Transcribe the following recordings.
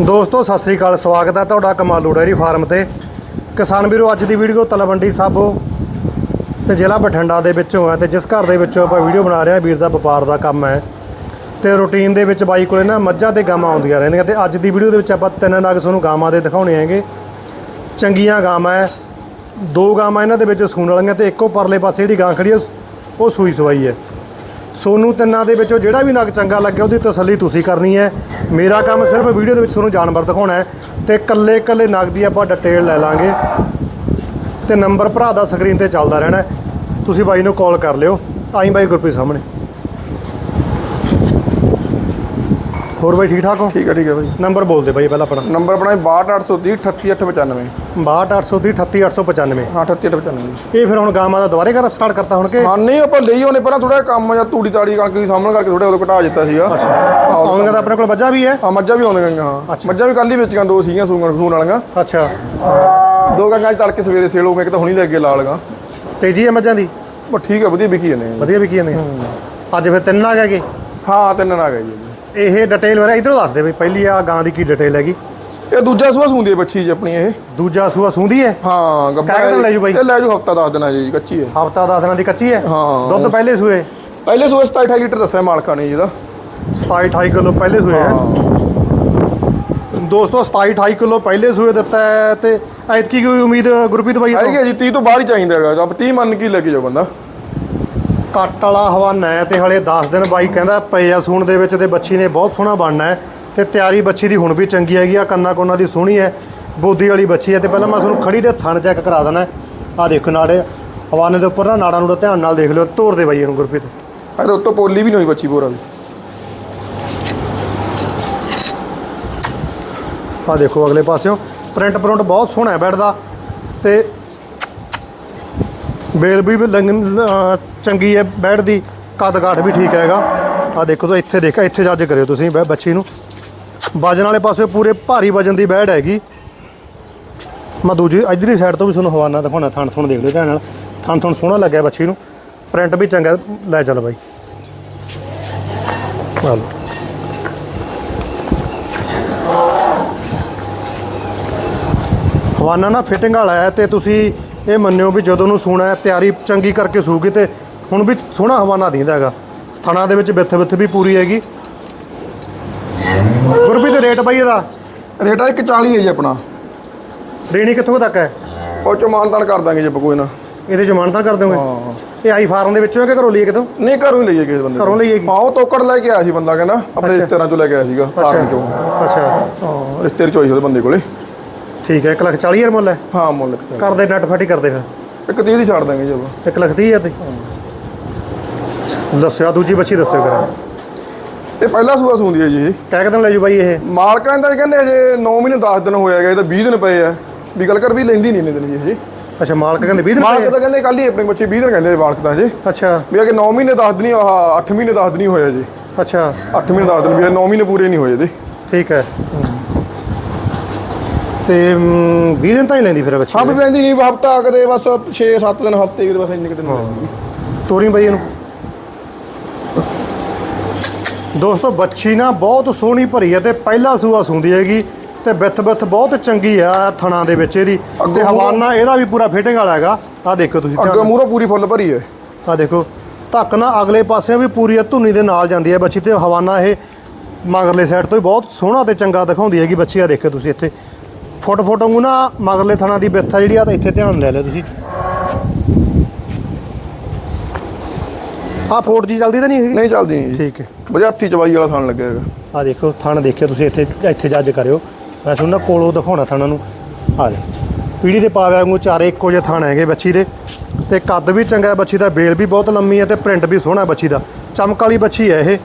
ਦੋਸਤੋ, ਸਤਿ ਸ੍ਰੀ ਅਕਾਲ, ਸਵਾਗਤ ਹੈ ਤੁਹਾਡਾ ਕਮਾਲੂ ਡੈਰੀ ਫਾਰਮ ਤੇ। ਕਿਸਾਨ ਵੀਰੋ, ਅੱਜ ਦੀ ਵੀਡੀਓ ਤਲਵੰਡੀ ਸਾਬੋ ਤੇ ਜ਼ਿਲ੍ਹਾ ਬਠਿੰਡਾ ਦੇ ਵਿੱਚੋਂ ਹੈ ਤੇ ਜਿਸ ਘਰ ਦੇ ਵਿੱਚੋਂ ਆਪਾਂ ਵੀਡੀਓ ਬਣਾ ਰਹੇ ਹਾਂ, ਵੀਰ ਦਾ ਵਪਾਰ ਦਾ ਕੰਮ ਹੈ। ਤੇ ਰੂਟੀਨ ਦੇ ਵਿੱਚ ਬਾਈ ਕੋਲੇ ਨਾ ਮੱਝਾਂ ਤੇ ਗਾਵਾਂ ਆਉਂਦੀਆਂ ਰਹਿੰਦੀਆਂ ਤੇ ਅੱਜ ਦੀ ਵੀਡੀਓ ਦੇ ਵਿੱਚ ਆਪਾਂ ਤਿੰਨ ਨਗ ਤੁਹਾਨੂੰ ਗਾਵਾਂ ਦੇ ਦਿਖਾਉਣੇ ਹੈਗੇ। ਚੰਗੀਆਂ ਗਾਵਾਂ ਹੈ, ਦੋ ਗਾਵਾਂ ਇਹਨਾਂ ਦੇ ਵਿੱਚ ਸੂਣ ਵਾਲੀਆਂ ਤੇ ਇੱਕੋ ਪਰਲੇ ਪਾਸੇ ਜਿਹੜੀ ਗਾਂ ਖੜੀ ਹੈ, ਉਹ ਸੂਈ ਸਵਾਈ ਹੈ। ਸੋਨੂੰ ਤਿੰਨਾਂ ਦੇ ਵਿੱਚੋਂ ਜਿਹੜਾ ਵੀ ਨਗ ਚੰਗਾ ਲੱਗਿਆ, ਉਹਦੀ ਤਸੱਲੀ ਤੁਸੀਂ ਕਰਨੀ ਹੈ। ਮੇਰਾ ਕੰਮ ਸਿਰਫ ਵੀਡੀਓ ਦੇ ਵਿੱਚ ਤੁਹਾਨੂੰ ਜਾਨਵਰ ਦਿਖਾਉਣਾ ਹੈ ਤੇ ਕੱਲੇ ਕੱਲੇ ਨਗ ਦੀ ਆਪਾਂ ਡਿਟੇਲ ਲੈ ਲਾਂਗੇ। ਤੇ ਨੰਬਰ ਭਰਾ ਦਾ ਸਕਰੀਨ ਤੇ ਚੱਲਦਾ ਰਹਿਣਾ ਤੁਸੀਂ ਬਾਈ ਨੂੰ ਕਾਲ ਕਰ ਲਿਓ। ਆਈ ਬਾਈ ਗੁਰਪ੍ਰੀਤ ਸਾਹਮਣੇ। ਹੋਰ ਬਾਈ ਠੀਕ ਠਾਕ ਹੋ? ਠੀਕ ਹੈ ਠੀਕ ਹੈ ਭਾਈ ਨੰਬਰ ਬੋਲ ਦੇ ਬਾਈ ਪਹਿਲਾਂ ਆਪਣਾ। ਨੰਬਰ ਆਪਣਾ 62830 38895 62830 38895 ਹਾਂ 38895 ਇਹ ਫਿਰ ਹੁਣ ਗਾਵਾਂ ਦਾ ਦੁਬਾਰੇ ਕਰ ਸਟਾਰਟ ਕਰਤਾ ਹੁਣ ਕਿ? ਹਾਂ ਨਹੀਂ ਆਪਾਂ ਲਈ ਉਹਨੇ ਪਹਿਲਾਂ ਥੋੜਾ ਕੰਮ ਜਾਂ ਤੂੜੀ ਤਾੜੀ ਕਰਕੇ ਸਾਹਮਣੇ ਕਰਕੇ ਥੋੜਾ ਉਦੋਂ ਘਟਾ ਦਿੱਤਾ ਸੀਗਾ। ਅੱਛਾ। ਆਉਂਦੀਆਂ ਤਾਂ ਆਪਣੇ ਕੋਲ ਬੱਜਾ ਵੀ ਹੈ। ਹਾਂ ਮੱਝਾਂ ਵੀ ਆਉਂਦੀਆਂ ਹਾਂ। ਮੱਝਾਂ ਵੀ ਕੱਲ ਹੀ ਵੇਚੀਆਂ ਦੋ ਸੀਗੀਆਂ ਸੂਣ ਸੂਣ ਵਾਲੀਆਂ। ਅੱਛਾ। ਦੋ ਗਾਂਗਾਂ ਤੜਕੇ ਸਵੇਰੇ ਸੇਲ ਹੋ ਗਏ ਇੱਕ ਤਾਂ ਹੁਣੀ ਲੈ ਕੇ ਲਾ ਲਗਾ ਤੇਜੀ ਹੈ ਮੱਝਾਂ ਦੀ? ਬਸ ਠੀਕ ਹੈ ਵਧੀਆ ਵਿਕੀ ਜਾਂਦੇ ਆ। ਵਧੀਆ ਵਿਕੀ ਜਾਂਦੇ ਅੱਜ ਫਿਰ ਤਿੰਨ ਆ ਗਏ ਹਾਂ ਤਿੰਨ ਨਾ ਗਏ ਜੀ। ਇਹ ਡਿਟੇਲ ਬਾਰੇ ਇਧਰੋਂ ਦੱਸ ਦੇ ਬਈ ਪਹਿਲੀ ਆ ਗਾਂ ਦੀ ਕੀ ਡਿਟੇਲ ਹੈਗੀ। ਇਹ ਦੂਜਾ ਸੂਆ ਸੂੰਦੀ ਹੈ ਬੱਚੀ ਜੀ ਆਪਣੀ ਇਹ। ਦੂਜਾ ਸੂਆ ਸੂੰਦੀ ਹੈ? ਹਾਂ ਗੱਭਾ ਕਾਹਦੇ ਲੈ ਜਾਊ ਬਾਈ? ਇਹ ਲੈ ਜੂ ਹਫਤਾ ਦੱਸ ਦੇਣਾ ਜੀ ਕੱਚੀ ਹੈ। ਹਫਤਾ 10 ਦਿਨਾਂ ਦੀ ਕੱਚੀ ਹੈ? ਹਾਂ। ਦੁੱਧ ਪਹਿਲੇ ਸੂਏ? ਪਹਿਲੇ ਸੂਆ 27 28 ਲੀਟਰ ਦੱਸਿਆ ਮਾਲਕਾਂ ਨੇ ਜੀ ਇਹਦਾ। 27 28 ਕਿਲੋ ਪਹਿਲੇ ਸੂਏ ਹੈ। ਦੋਸਤੋ 27 28 ਕਿਲੋ ਪਹਿਲੇ ਸੂਏ ਦਿੱਤਾ ਹੈ ਤੇ ਐਤਕੀ ਕੋਈ ਉਮੀਦ ਗੁਰਪ੍ਰੀਤ ਬਾਈ ਤੋਂ? ਆਏਗਾ ਜੀ 30 ਤੋਂ ਬਾਹਰ ਹੀ ਚਾਹੀਦਾ ਹੈਗਾ। ਆਪ 30 ਮੰਨ ਕੇ ਹੀ ਲੈ ਕੇ ਜਾਓ ਬੰਦਾ। ਕੱਟ ਵਾਲਾ ਹਵਾਨਾ ਹੈ ਤੇ ਹਲੇ 10 ਦਿਨ ਬਾਈ ਕਹਿੰਦਾ ਪਏ ਆ ਸੂਣ ਦੇ ਵਿੱਚ ਤੇ ਬੱਚੀ ਨੇ ਬਹੁਤ ਸੋਹਣਾ ਬਣਨਾ ਹੈ ਤੇ ਤਿਆਰੀ ਬੱਚੀ ਦੀ ਹੁਣ ਵੀ ਚੰਗੀ ਹੈਗੀ ਆ ਕੰਨਾ ਕੋਨਾ ਦੀ ਸੋਹਣੀ ਹੈ ਬੋਦੀ ਵਾਲੀ ਬੱਚੀ ਹੈ ਤੇ ਪਹਿਲਾਂ ਮੈਂ ਤੁਹਾਨੂੰ ਖੜੀ ਦੇ ਥਣ ਚੈੱਕ ਕਰਾ ਦੇਣਾ ਆ ਦੇਖੋ ਨਾੜੇ ਹਵਾਨੇ ਦੇ ਉੱਪਰ ਨਾ ਨਾੜਾਂ ਨੂੰ ਧਿਆਨ ਨਾਲ ਦੇਖ ਲਿਓ ਤੋਰ ਦੇ ਬਾਈ ਇਹਨੂੰ ਗੁਰਪ੍ਰੀਤ। ਇਹਦੇ ਉੱਤੋਂ ਪੋਲੀ ਵੀ ਨਹੀਂ ਹੋਈ ਬੱਚੀ ਪੂਰਾ ਵੀ ਆ ਦੇਖੋ ਅਗਲੇ ਪਾਸਿਓਂ ਪ੍ਰਿੰਟ ਪ੍ਰਿੰਟ ਬਹੁਤ ਸੋਹਣਾ ਹੈ ਬੈਡ ਦਾ ਤੇ ਬੇਲ ਵੀ ਲੰਗ- ਚੰਗੀ ਹੈ ਬੈਡ ਦੀ ਕੱਦ ਕਾਠ ਵੀ ਠੀਕ ਹੈਗਾ। ਆ ਦੇਖੋ ਤਾਂ ਇੱਥੇ ਦੇਖਾ, ਇੱਥੇ ਜੱਜ ਕਰਿਓ ਤੁਸੀਂ ਬੈ- ਬੱਚੀ ਨੂੰ। ਵਜਨ ਵਾਲੇ ਪਾਸੇ ਪੂਰੇ ਭਾਰੀ ਵਜਨ ਦੀ ਬੈਡ ਹੈਗੀ। ਮੈਂ ਦੂਜੀ, ਇਧਰਲੀ ਸਾਈਡ ਤੋਂ ਵੀ ਤੁਹਾਨੂੰ ਹਵਾਨਾ ਦਿਖਾਉਣਾ, ਥਣ ਥਣ ਦੇਖ ਲਿਓ ਧਿਆਨ ਨਾਲ। ਥਣ ਥਣ ਸੋਹਣਾ ਲੱਗਿਆ ਬੱਚੀ ਨੂੰ। ਪ੍ਰਿੰਟ ਵੀ ਚੰਗਾ, ਲੈ ਚੱਲ ਬਾਈ। ਆ ਹਵਾਨਾ ਨਾ ਫਿਟਿੰਗ ਵਾਲਾ ਹੈ ਤੇ ਤੁਸੀਂ ਇਹ ਮੰਨਿਓ ਵੀ ਜਦੋਂ ਨੂੰ ਸੂਣਾ ਤਿਆਰੀ ਚੰਗੀ ਕਰਕੇ ਸੂਗੀ ਤੇ ਹੁਣ ਵੀ ਸੋਹਣਾ ਹਵਾਨਾ ਦਿੰਦਾ ਹੈਗਾ। ਥਣਾ ਦੇ ਵਿੱਚ ਬਿੱਥ ਬਿੱਥ ਵੀ ਪੂਰੀ ਹੈਗੀ। ਗੁਰਪ੍ਰੀਤ ਰੇਟ ਬਾਈ ਇਹਦਾ? ਰੇਟ ਆ 140 ਹੈ ਜੀ ਆਪਣਾ। ਦੇਣੀ ਕਿੱਥੋਂ ਤੱਕ ਹੈ? ਉਹ ਚੋਂ ਮਾਨਤਾਨ ਕਰ ਦਾਂਗੇ ਜੇ ਕੋਈ ਨਾ। ਇਹਦੇ ਚ ਮਾਨਤਾ ਕਰ ਦੋਗੇ? ਹਾਂ। ਇਹ ਆਈ ਫਾਰਮ ਦੇ ਵਿੱਚੋਂ ਹੈ ਕਿ ਘਰੋਂ ਲਈਏ ਕਿਤੋਂ? ਨਹੀਂ ਘਰੋਂ ਹੀ ਲਈਏ ਕਿਸੇ ਬੰਦੇ। ਘਰੋਂ ਲਈਏ? ਹਾਂ ਉਹ ਤੋਕੜ ਲੈ ਕੇ ਆਇਆ ਸੀ ਬੰਦਾ ਕਹਿੰਦਾ ਆਪਣੇ ਰਿਸ਼ਤੇਦਾਰਾਂ ਚੋਂ ਲੈ ਕੇ ਆਇਆ ਸੀਗਾ ਫਾਰਮ ਚੋਂ। ਅੱਛਾ। ਹਾਂ ਰਿਸ਼ਤੇਦਾਰ ਚੋਈ ਉਹਦੇ ਬੰਦੇ ਕੋਲੇ। ਠੀਕ ਹੈ 1 ਲੱਖ 40 ਹਜ਼ਾਰ ਮੁੱਲ ਹੈ? ਹਾਂ ਮੁੱਲ ਕਿਤੇ ਕਰਦੇ ਨੈਟ ਫਟੀ ਕਰਦੇ ਫਿਰ? ਇੱਕ ਤੀਹ ਦੀ ਛੱਡ ਦਾਂਗੇ ਚਲੋ। 1 ਲੱਖ 30 ਹਜ਼ਾਰ ਦੀ? ਦੱਸਿਆ ਦੂਜੀ ਬੱਚੀ ਦੱਸਿਓ ਕਰਾਂ ਇਹ ਪਹਿਲਾ ਸੂਆ ਸੂੰਦੀ ਹੈ ਜੀ ਇਹ। ਕਹਿ ਕੇ ਦਿਨ ਲੈ ਜੂ ਬਾਈ ਇਹ? ਮਾਲਕਾਂ ਦਾ ਕਹਿੰਦੇ ਅਜੇ 9 ਮਹੀਨੇ 10 ਦਿਨ ਹੋਇਆ ਗਿਆ ਇਹ ਤਾਂ 20 ਦਿਨ ਪਏ ਆ। ਵੀ ਗੱਲ ਕਰ ਵੀ ਲੈਂਦੀ ਨਹੀਂ ਇੰਨੇ ਦਿਨ ਜੀ ਇਹ। ਅੱਛਾ ਮਾਲਕ ਕਹਿੰਦੇ 20 ਦਿਨ ਮਾਲਕ ਤਾਂ ਕਹਿੰਦੇ ਕੱਲ ਹੀ ਆਪਣੇ ਬੱਚੇ 20 ਦਿਨ ਕਹਿੰਦੇ ਮਾਲਕ ਤਾਂ ਜੀ ਅੱਛਾ। ਵੀ ਅਗੇ 9 ਮਹੀਨੇ 10 ਦਿਨ ਹੀ ਆਹ 8 ਮਹੀਨੇ 10 ਦਿਨ ਹੀ ਹੋਇਆ ਜੀ। ਅੱਛਾ। 8 ਮਹੀਨੇ 10 ਦਿਨ ਵੀ 9 ਮਹੀਨੇ ਪੂਰੇ ਨਹੀਂ ਹੋਏ ਇਹਦੇ। ਠੀਕ ਹੈ। ਤੇ ਮ, 20 ਦਿਨ ਤਾਂ ਹੀ ਲੈਂਦੀ ਫਿਰ ਬੱਚੀ ਹਾਂ ਵੀ ਪੈਂਦੀ ਨਹੀਂ ਹਫਤਾ ਕਦੇ ਬਸ 6 7 ਦਿਨ ਹਫ਼ਤੇ ਕਿਤੇ ਬਸ ਇੰਨੇ ਕਿਤੇ ਨਹੀਂ ਤੋਰੀ ਬਾਈ ਇਹਨੂੰ। ਦੋਸਤੋ ਬੱਚੀ ਨਾ ਬਹੁਤ ਸੋਹਣੀ ਭਰੀ ਹੈ ਤੇ ਪਹਿਲਾ ਸੂਆ ਸੁੰਦੀ ਹੈਗੀ ਤੇ ਬਿੱਥ ਬਿੱਥ ਬਹੁਤ ਚੰਗੀ ਆ ਥਣਾ ਦੇ ਵਿੱਚ ਇਹਦੀ। ਤੇ ਹਵਾਨਾ ਇਹਦਾ ਵੀ ਪੂਰਾ ਫਿਟਿੰਗ ਵਾਲਾ ਹੈਗਾ। ਆ ਦੇਖੋ ਤੁਸੀਂ ਅੱਗੇ ਮੂਹਰੋਂ ਪੂਰੀ ਫੁੱਲ ਭਰੀ ਹੈ ਆ ਦੇਖੋ ਧੱਕ ਨਾ ਅਗਲੇ ਪਾਸੇ ਵੀ ਪੂਰੀ ਆ ਧੁੰਨੀ ਦੇ ਨਾਲ ਜਾਂਦੀ ਹੈ ਬੱਚੀ ਤੇ ਹਵਾਨਾ ਇਹ ਮਗਰਲੇ ਸਾਈਡ ਤੋਂ ਹੀ ਬਹੁਤ ਸੋਹਣਾ ਤੇ ਚੰਗਾ ਦਿਖਾਉਂਦੀ ਹੈਗੀ ਬੱਚੀ। ਆ ਦੇਖੋ ਤੁਸੀਂ ਇੱਥੇ। ਫੁੱਟ ਫੁੱਟ ਵਾਂਗੂ ਨਾ ਮਗਰਲੇ ਥਣਾ ਦੀ ਬਿੱਥ ਆ ਜਿਹੜੀ ਆ ਤਾਂ ਇੱਥੇ ਧਿਆਨ ਲੈ ਲਿਓ ਤੁਸੀਂ। ਆ ਫੋਟ ਜੀ ਜਲਦੀ ਤਾਂ ਨਹੀਂ ਹੈਗੀ? ਨਹੀਂ ਚੱਲਦੀ। ਨਹੀਂ ਜੀ ਠੀਕ ਹੈ। ਹੱਥੀ ਚਵਾਈ ਵਾਲਾ ਥਾਨ ਲੱਗਿਆ ਹੈਗਾ। ਆ ਦੇਖੋ ਥਣ ਦੇਖਿਓ ਤੁਸੀਂ ਇੱਥੇ ਇੱਥੇ ਜੱਜ ਕਰਿਓ। ਮੈਂ ਤੁਹਾਨੂੰ ਨਾ ਕੋਲੋਂ ਦਿਖਾਉਣਾ ਥਣਾਂ ਨੂੰ। ਆ ਲੈ ਪੀੜੀ ਦੇ ਪਾਵੇ ਵਾਂਗੂ ਚਾਰੇ ਇੱਕੋ ਜਿਹੇ ਥਣ ਹੈਗੇ ਬੱਚੀ ਦੇ। ਤੇ ਕੱਦ ਵੀ ਚੰਗਾ ਹੈ ਬੱਚੀ ਦਾ ਬੇਲ ਵੀ ਬਹੁਤ ਲੰਮੀ ਹੈ ਤੇ ਪ੍ਰਿੰਟ ਵੀ ਸੋਹਣਾ ਬੱਚੀ ਦਾ। ਚਮਕ ਵਾਲੀ ਬੱਚੀ ਹੈ ਇਹ।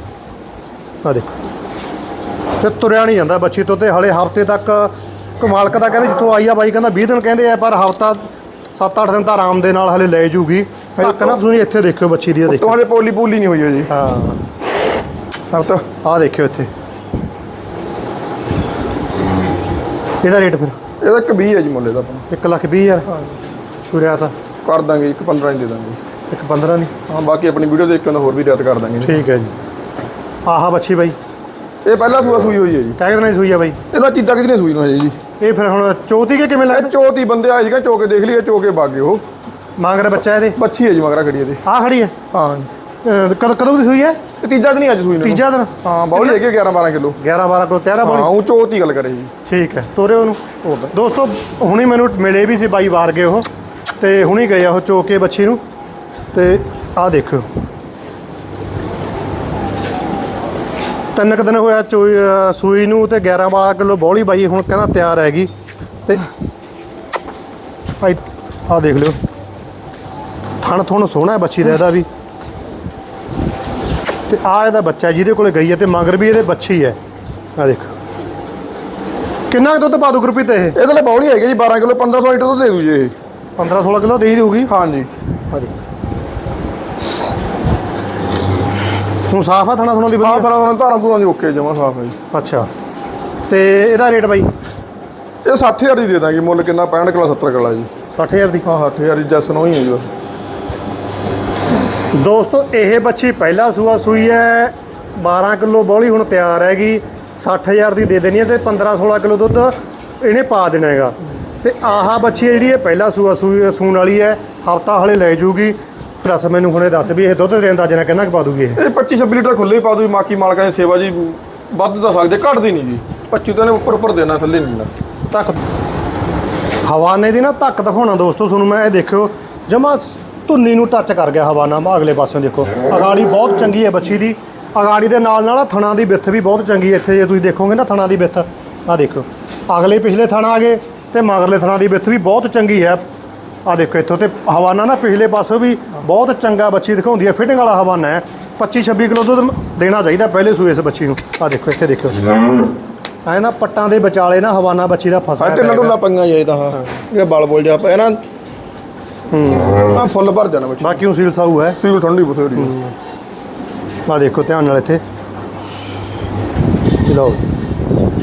ਆ ਦੇਖੋ। ਤੇ ਤੁਰਿਆ ਨਹੀਂ ਜਾਂਦਾ ਬੱਚੀ ਤੋਂ ਤੇ ਹਲੇ ਹਫ਼ਤੇ ਤੱਕ ਕਮਾਲਕ ਦਾ ਕਹਿੰਦੇ ਜਿੱਥੋਂ ਆਈ ਆ ਬਾਈ ਕਹਿੰਦਾ 20 ਦਿਨ ਕਹਿੰਦੇ ਆ ਪਰ ਹਫਤਾ 7-8 ਦਿਨ ਤਾਂ ਆਰਾਮ ਦੇ ਨਾਲ ਹਲੇ ਲੈ ਜੂਗੀ। ਧੱਕ ਨਾ ਤੁਸੀਂ ਇੱਥੇ ਦੇਖਿਓ ਬੱਚੀ ਦੀ ਦੇਖੋ ਤੁਹਾਡੇ ਪੋਲੀ ਪੂਲੀ ਨਹੀਂ ਹੋਈ ਹੈ ਜੀ। ਹਾਂ। ਹਫਤਾ ਆ ਦੇਖਿਓ ਇੱਥੇ। ਇਹਦਾ ਰੇਟ ਫਿਰ? ਇਹਦਾ ਇੱਕ 20 ਹੈ ਜੀ ਮੁੱਲ ਇਹਦਾ ਆਪਣਾ। 1 ਲੱਖ 20 ਹਜ਼ਾਰ। ਤੁਰਿਆ ਤਾਂ। ਕਰ ਦਾਂਗੇ ਇੱਕ 15 ਹੀ ਦੇ ਦਾਂਗੇ। ਇੱਕ 15 ਦੀ? ਹਾਂ ਬਾਕੀ ਆਪਣੀ ਵੀਡੀਓ ਦੇਖ ਕੇ ਹੋਰ ਵੀ ਰਿਆਤ ਕਰ ਦਾਂਗੇ। ਠੀਕ ਹੈ ਜੀ। ਆਹਾ ਬੱਚੀ ਬਾਈ। ਇਹ ਪਹਿਲਾ ਸੂਆ ਸੂਈ ਹੋਈ ਹੈ ਜੀ। ਦਿਨਾਂ ਦੀ ਸੂਈ ਆ ਬਾਈ। ਇਹਨਾਂ ਚੀਜ਼ਾਂ ਕਿਹਦੀ ਸੂਈ ਨੂੰ ਹੈ ਜੀ। ਇਹ ਫਿਰ ਹੁਣ ਚੌਥੀ ਕੇ ਕਿਵੇਂ ਇਹ ਲੱਗਦਾ? ਚੋਤੀ ਬੰਦੇ ਆਏ ਸੀਗਾ ਚੋਕੇ ਦੇਖ ਲਈਏ ਚੋਕੇ ਬਾਗੇ ਉਹ। ਮੰਗ ਰਿਹਾ ਬੱਚਾ ਇਹਦੇ? ਬੱਚੀ ਹੈ ਜੀ ਮਗਰਾ ਖੜੀ ਇਹਦੇ। ਆ ਖੜੀ ਹੈ? ਹਾਂ। ਅਹ ਕਦ ਕਦੋਂ ਦੀ ਸੂਈ ਹੈ? ਇਹ ਤੀਜਾ ਦਿਨ ਹੀ ਅੱਜ ਸੂਈ ਨੂੰ। ਤੀਜਾ ਦਿਨ? ਹਾਂ ਬੌਲੀ ਹੈਗੀ 11 12 ਕਿਲੋ। 11 12 ਕਿਲੋ ਤਿਆਰਾ ਹਾਂ ਬੋਲੀ ਉਹ ਚੋਤੀ ਗੱਲ ਕਰੇ ਜੀ। ਠੀਕ ਹੈ ਤੋਰੇ ਉਹਨੂੰ। ਦੋਸਤੋ ਹੁਣੀ ਮੈਨੂੰ ਮਿਲੇ ਵੀ ਸੀ ਬਾਈ ਵਾਰ ਗਏ ਉਹ ਤੇ ਹੁਣੀ ਗਏ ਆ ਉਹ ਚੋਕੇ ਬੱਚੀ ਨੂੰ। ਤੇ ਆਹ ਦੇਖੋ ਤਿੰਨ ਕੁ ਦਿਨ ਹੋਇਆ ਚੋਈ ਅਹ ਸੂਈ ਨੂੰ ਤੇ 11 12 ਕਿਲੋ ਬੋਲੀ ਬਾਈ ਹੁਣ ਕਹਿੰਦਾ ਤਿਆਰ ਹੈਗੀ। ਤੇ ਆਹ ਦੇਖ ਲਿਓ। ਥਣ ਥਣ ਸੋਹਣਾ ਹੈ ਬੱਚੀ ਦਾ ਇਹਦਾ ਵੀ। ਤੇ ਆ ਇਹਦਾ ਬੱਚਾ ਜਿਹਦੇ ਕੋਲੇ ਗਈ ਹੈ ਤੇ ਮਗਰ ਵੀ ਇਹਦੇ ਬੱਚੀ ਹੈ। ਆ ਦੇਖੋ। ਕਿੰਨਾ ਕੁ ਦੁੱਧ ਪਾ ਦੂ ਗੁਰਪ੍ਰੀਤ ਇਹ? ਇਹਦੇ ਲਈ ਬੌਲੀ ਹੈਗੀ ਜੀ 12 ਕਿਲੋ 1500 ਲੀਟਰ ਦੁੱਧ ਦੇ ਦੂ ਜੀ ਇਹ। 15 16 ਕਿਲੋ ਦੇ ਹੀ ਦੇਊਗੀ? ਹਾਂ ਜੀ ਆ ਦੇ ਹੁਣ ਸਾਫ਼ ਆ ਥਣਾ ਥਣਾ ਦੀ ਹਾਂ ਵਧੀਆ ਸਾਰਾ ਧਾਰਾਂ ਧੂਰਾਂ ਦੀ ਓਕੇ ਜਮਾ ਸਾਫ਼ ਹੈ ਜੀ। ਅੱਛਾ। ਤੇ ਇਹਦਾ ਰੇਟ ਬਾਈ? ਇਹ 60000 ਦੀ ਦੇ ਦਾਂਗੇ ਮੁੱਲ ਕਿੰਨਾ? 65 ਕਿਲੋ 70 ਕਿਲੋ ਜੀ। 60000 ਦੀ? ਹਾਂ 8000 ਦੀ ਜੈਸਨ ਹੋਈ ਹੈ ਜੀ ਬਸ। ਦੋਸਤੋ ਇਹ ਬੱਚੀ ਪਹਿਲਾ ਸੂਆ ਸੂਈ ਹੈ 12 ਕਿਲੋ ਬੋਲੀ ਹੁਣ ਤਿਆਰ ਹੈਗੀ 60000 ਦੀ ਦੇ ਦੇਣੀ ਹੈ ਤੇ 15 16 ਕਿਲੋ ਦੁੱਧ ਇਹਨੇ ਪਾ ਦੇਣਾ ਹੈਗਾ। ਤੇ ਆਹ ਬੱਚੀ ਹੈ ਜਿਹੜੀ ਇਹ ਪਹਿਲਾ ਸੂਆ ਸੂਈ ਸੂਣ ਵਾਲੀ ਹੈ ਹਫਤਾ ਹਲੇ ਲੈ ਜੂਗੀ। ਦੱਸ ਮੈਨੂੰ ਹੁਣੇ ਦੱਸ ਵੀ ਇਹ ਦੁੱਧ ਦੇ ਅੰਦਾਜ਼ੇ ਨਾਲ ਕਿੰਨਾ ਕੁ ਪਾ ਦੂਗੀ ਇਹ? ਇਹ 25 26 ਲੀਟਰ ਖੁੱਲੇ ਹੀ ਪਾ ਦੂ ਮਾਕੀ ਮਾਲਕਾਂ ਦੀ ਸੇਵਾ ਜੀ ਵੱਧ ਤਾਂ ਸਕਦੇ ਘਟਦੀ ਨਹੀਂ ਜੀ। 25 ਤਾਂ ਨੇ ਉੱਪਰ ਉੱਪਰ ਦੇਣਾ ਥੱਲੇ ਨਹੀਂ ਦੇਣਾ। ਧੱਕ ਹਵਾਨੇ ਦੀ ਨਾ ਧੱਕ ਦਿਖਾਉਣਾ ਦੋਸਤੋ ਤੁਹਾਨੂੰ ਮੈਂ ਇਹ ਦੇਖਿਓ ਜਮਾ ਧੁੰਨੀ ਨੂੰ ਟੱਚ ਕਰ ਗਿਆ ਹਵਾਨਾ ਮੈਂ ਅਗਲੇ ਪਾਸਿਓਂ ਦੇਖੋ। ਅਗਾੜੀ ਬਹੁਤ ਚੰਗੀ ਹੈ ਬੱਚੀ ਦੀ। ਅਗਾੜੀ ਦੇ ਨਾਲ ਨਾਲ ਥਣਾ ਦੀ ਵਿੱਥ ਵੀ ਬਹੁਤ ਚੰਗੀ ਹੈ ਇੱਥੇ ਜੇ ਤੁਸੀਂ ਦੇਖੋਗੇ ਨਾ ਥਣਾ ਦੀ ਵਿੱਥ ਆ ਦੇਖੋ ਅਗਲੇ ਪਿਛਲੇ ਥਣਾ ਆ ਗਏ ਤੇ ਮਗਰਲੇ ਥਣਾ ਦੀ ਵਿੱਥ ਵੀ ਬਹੁਤ ਚੰਗੀ ਹੈ। ਆ ਦੇਖੋ ਇੱਥੋਂ ਤੇ ਹਵਾਨਾ ਨਾ ਪਿਛਲੇ ਪਾਸੋਂ ਵੀ ਬਹੁਤ ਚੰਗਾ ਬੱਚੀ ਦਿਖਾਉਂਦੀ ਹੈ। ਫਿਟਿੰਗ ਵਾਲਾ ਹਵਾਨਾ ਹੈ। 25 26 ਕਿਲੋ ਦੁੱਧ ਦੇਣਾ ਚਾਹੀਦਾ ਪਹਿਲੇ ਸੂਏ ਇਸ ਬੱਚੀ ਨੂੰ। ਆ ਦੇਖੋ ਇੱਥੇ ਦੇਖੋ ਐ ਨਾ ਪੱਟਾਂ ਦੇ ਵਿਚਾਲੇ ਨਾ ਹਵਾਨਾ ਬੱਚੀ ਦਾ ਫਸਿਆ ਹਾਂ ਤੇ। ਨਡੂਲਾ ਪੰਗਾ ਜਾਈਦਾ ਹਾਂ। ਇਹ ਬਲ ਬੋਲ ਜਾ ਪਿਆ ਨਾ ਹੂੰ। ਆ ਫੁੱਲ ਭਰ ਜਾਣਾ ਬੱਚੀ। ਬਾਕੀ ਉਹ ਸੀਲ ਸਾਊ ਹੈ। ਸੀਲ ਠੰਡੀ ਬਥੇਰੀ ਆ ਦੇਖੋ ਧਿਆਨ ਨਾਲ ਇੱਥੇ। ਲਓ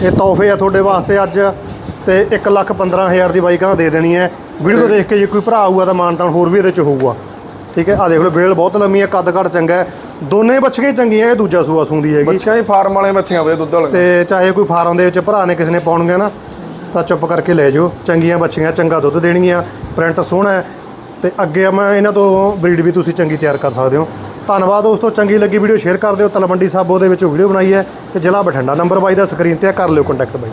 ਇਹ ਤੋਹਫੇ ਆ ਤੁਹਾਡੇ ਵਾਸਤੇ ਅੱਜ ਤੇ 1 ਲੱਖ 15000 ਦੀ ਬਾਈ ਕਹਿੰਦਾ ਦੇ ਦੇਣੀ ਹੈ। ਵੀਡੀਓ ਦੇਖ ਕੇ ਜੇ ਕੋਈ ਭਰਾ ਆਊਗਾ ਤਾਂ ਮਾਨਤਾਨ ਹੋਰ ਵੀ ਇਹਦੇ ਚ ਹੋਊਗਾ। ਠੀਕ ਹੈ ਆ ਦੇਖ ਲਓ ਬੇਲ ਬਹੁਤ ਲੰਮੀ ਹੈ ਕੱਦ ਕੱਦ ਚੰਗਾ ਹੈ। ਦੋਨੇ ਬੱਚੀਆਂ ਹੀ ਚੰਗੀਆਂ ਇਹ ਦੂਜਾ ਸੂਆ ਸੂੰਦੀ ਹੈਗੀ। ਬੱਚਿਆਂ ਦੀ ਫਾਰਮ ਵਾਲੇ ਬੱਚੀਆਂ ਵੇ ਦੁੱਧ ਵਾਲੇ। ਤੇ ਚਾਹੇ ਕੋਈ ਫਾਰਮ ਦੇ ਵਿੱਚ ਭਰਾ ਨੇ ਕਿਸੇ ਨੇ ਪਾਉਣਗੇ ਨਾ ਤਾਂ ਚੁੱਪ ਕਰਕੇ ਲੈ ਜਾਓ। ਚੰਗੀਆਂ ਬੱਚੀਆਂ ਚੰਗਾ ਦੁੱਧ ਦੇਣਗੀਆਂ ਪ੍ਰਿੰਟ ਸੋਹਣਾ ਹੈ। ਤੇ ਅੱਗੇ ਮੈਂ ਇਹਨਾਂ ਤੋਂ ਬਰੀਡ ਵੀ ਤੁਸੀਂ ਚੰਗੀ ਤਿਆਰ ਕਰ ਸਕਦੇ ਹੋ। ਧੰਨਵਾਦ ਦੋਸਤੋ ਚੰਗੀ ਲੱਗੀ ਵੀਡੀਓ ਸ਼ੇਅਰ ਕਰ ਦਿਓ। ਤਲਵੰਡੀ ਸਾਬੋ ਦੇ ਵਿੱਚੋਂ ਵੀਡੀਓ ਬਣਾਈ ਹੈ। ਤੇ ਜ਼ਿਲ੍ਹਾ ਬਠਿੰਡਾ ਨੰਬਰ ਬਾਈ ਦਾ ਸਕਰੀਨ ਤੇ ਕਰ ਲਿਓ ਕੰਟੈਕਟ ਬਾਈ।